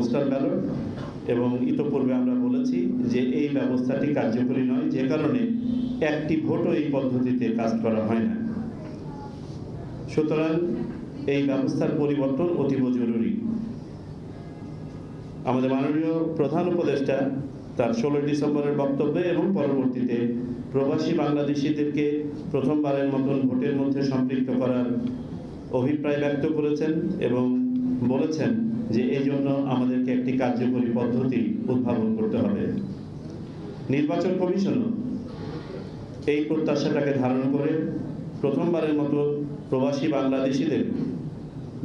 Postal ballot এবং ইতোপূর্বে আমরা বলেছি যে এই ব্যবস্থাটি কার্যকরী নয়, যে কারণে একটি ভোটও এই পদ্ধতিতে কাজ করা হয় না। সুতরাং এই ব্যবস্থার পরিবর্তন অতীব জরুরি। আমাদের মাননীয় প্রধান উপদেষ্টা তার ষোলোই ডিসেম্বরের বক্তব্যে এবং পরবর্তীতে প্রবাসী বাংলাদেশিদেরকে প্রথমবারের মতন ভোটের মধ্যে সম্পৃক্ত করার অভিপ্রায় ব্যক্ত করেছেন এবং বলেছেন যে এই জন্য আমাদেরকে একটি কার্যকরী পদ্ধতি উদ্ভাবন করতে হবে। নির্বাচন কমিশনও এই প্রত্যাশাটাকে ধারণ করে প্রথমবারের মতো প্রবাসী বাংলাদেশিদের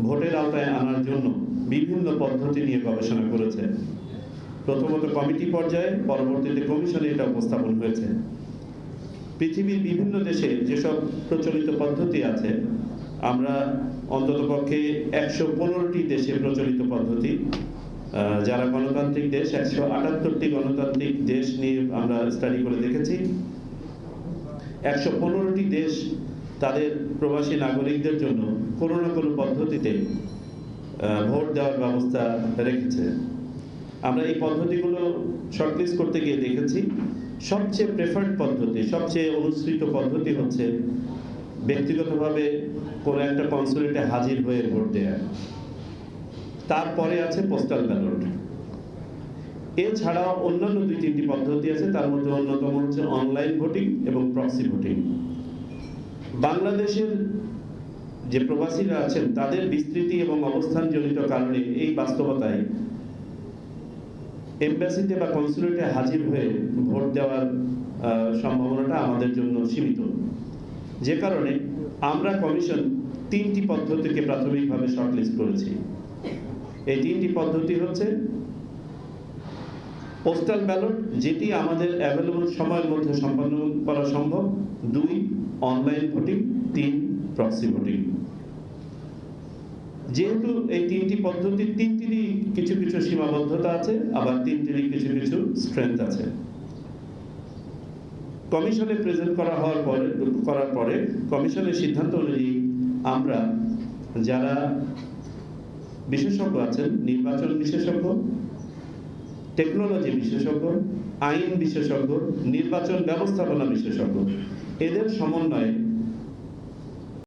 ভোটের আওতায় আনার জন্য বিভিন্ন পদ্ধতি নিয়ে গবেষণা করেছে। প্রথমত কমিটি পর্যায়ে, পরবর্তীতে কমিশনে এটা উপস্থাপন হয়েছে। পৃথিবীর বিভিন্ন দেশে যেসব প্রচলিত পদ্ধতি আছে আমরা অন্ততপক্ষে একশো পনেরোটি দেশে প্রচলিত পদ্ধতি যারা গণতান্ত্রিক দেশ, একশো আটাত্তরটি গণতান্ত্রিক দেশ নিয়ে আমরা স্টাডি করে দেখেছি। একশো পনেরোটি দেশ তাদের প্রবাসী নাগরিকদের জন্য কোনো না কোনো পদ্ধতিতে ভোট দেওয়ার ব্যবস্থা রেখেছে। আমরা এই পদ্ধতিগুলো শর্টলিস্ট করতে গিয়ে দেখেছি। সবচেয়ে প্রেফার্ড পদ্ধতি, সবচেয়ে অনুসৃত পদ্ধতি হচ্ছে ব্যক্তিগতভাবে কোনো একটা কনসুলেটে হাজির হয়ে ভোট দেওয়া তারপরে আছে পোস্টাল ব্যালট এছাড়াও অন্যান্য দুই তিনটি পদ্ধতি আছে, তার মধ্যে অন্যতম হচ্ছে অনলাইন ভোটিং এবং প্রক্সি ভোটিং বাংলাদেশের যে প্রবাসীরা আছেন, তাদের বিস্তৃতি এবং অবস্থানজনিত কারণে এই বাস্তবতায় এমবাসিতে বা কনসুলেটে হাজির হয়ে ভোট দেওয়ার সম্ভাবনাটা আমাদের জন্য সীমিত। যে কারণে আমরা কমিশন তিনটি পদ্ধতিকে প্রাথমিকভাবে শর্টলিস্ট করেছি। এই তিনটি পদ্ধতি হচ্ছে পোস্টাল ব্যালট যেটি আমাদের অ্যাভেলেবল সময়ের মধ্যে সম্পন্ন করা সম্ভব। দুই অনলাইন ভোটিং তিন প্রক্সি ভোটিং যেহেতু এই তিনটি পদ্ধতির তিনটিরই কিছু কিছু সীমাবদ্ধতা আছে, আবার তিনটিরই কিছু কিছু স্ট্রেংথ আছে। কমিশনে প্রেজেন্ট করা হওয়ার পরে, করার পরে কমিশনের সিদ্ধান্ত অনুযায়ী আমরা যারা বিশেষজ্ঞ আছেন, নির্বাচন বিশেষজ্ঞ টেকনোলজি বিশেষজ্ঞ, আইন বিশেষজ্ঞ, নির্বাচন ব্যবস্থাপনা বিশেষজ্ঞ, এদের সমন্বয়ে